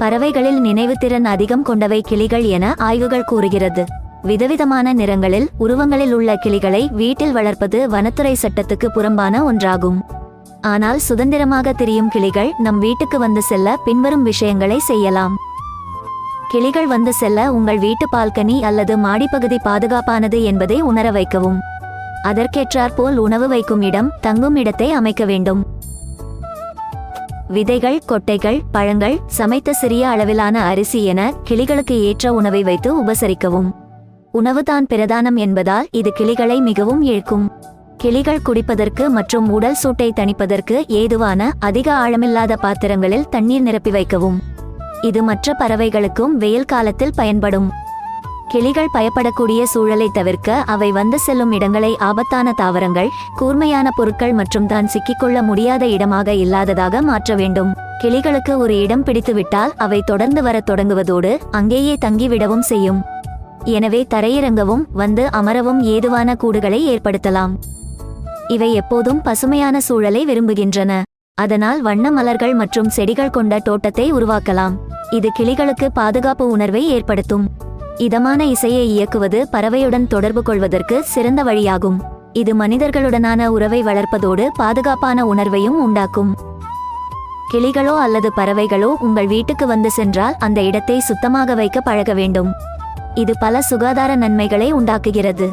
பறவைகளில் நினைவுத்திறன் அதிகம் கொண்டவை கிளிகள் என ஆய்வுகள் கூறுகிறது. விதவிதமான நிறங்களில் உருவங்களில் உள்ள கிளிகளை வீட்டில் வளர்ப்பது வனத்துறை சட்டத்துக்கு புறம்பான ஒன்றாகும். ஆனால் சுதந்திரமாக திரியும் கிளிகள் நம் வீட்டுக்கு வந்து செல்ல பின்வரும் விஷயங்களை செய்யலாம். கிளிகள் வந்து செல்ல உங்கள் வீட்டு பால்கனி அல்லது மாடிப்பகுதி பாதுகாப்பானது என்பதை உணர வைக்கவும். அதற்கேற்றாற்போல் உணவு வைக்கும் இடம் தங்கும் இடத்தை அமைக்க வேண்டும். விதைகள் கொட்டைகள் பழங்கள் சமைத்த சிறிய அளவிலான அரிசி என கிளிகளுக்கு ஏற்ற உணவை வைத்து உபசரிக்கவும். உணவுதான் பிரதானம் என்பதால் இது கிளிகளை மிகவும் இழுக்கும். கிளிகள் குடிப்பதற்கு மற்றும் உடல் சூட்டை தணிப்பதற்கு ஏதுவான அதிக ஆழமில்லாத பாத்திரங்களில் தண்ணீர் நிரப்பி வைக்கவும். இது மற்ற பறவைகளுக்கும் வெயில் காலத்தில் பயன்படும். கிளிகள் பயப்படக்கூடிய சூழலை தவிர்க்க அவை வந்து செல்லும் இடங்களை ஆபத்தான தாவரங்கள் கூர்மையான பொருட்கள் மற்றும் தான் சிக்கிக்கொள்ள முடியாத இடமாக இல்லாததாக மாற்ற வேண்டும். கிளிகளுக்கு ஒரு இடம் பிடித்துவிட்டால் அவை தொடர்ந்து வரத் தொடங்குவதோடு அங்கேயே தங்கிவிடவும் செய்யும். எனவே தரையிறங்கவும் வந்து அமரவும் ஏதுவான கூடுகளை ஏற்படுத்தலாம். இவை எப்போதும் பசுமையான சூழலை விரும்புகின்றன. அதனால் வண்ண மலர்கள் மற்றும் செடிகள் கொண்ட தோட்டத்தை உருவாக்கலாம். இது கிளிகளுக்கு பாதுகாப்பு உணர்வை ஏற்படுத்தும். இதமான இசையை இயக்குவது பறவையுடன் தொடர்பு கொள்வதற்கு சிறந்த வழியாகும். இது மனிதர்களுடனான உறவை வளர்ப்பதோடு பாதுகாப்பான உணர்வையும் உண்டாக்கும். கிளிகளோ அல்லது பறவைகளோ உங்கள் வீட்டுக்கு வந்து சென்றால் அந்த இடத்தை சுத்தமாக வைக்க பழக வேண்டும். இது பல சுகாதார நன்மைகளை உண்டாக்குகிறது.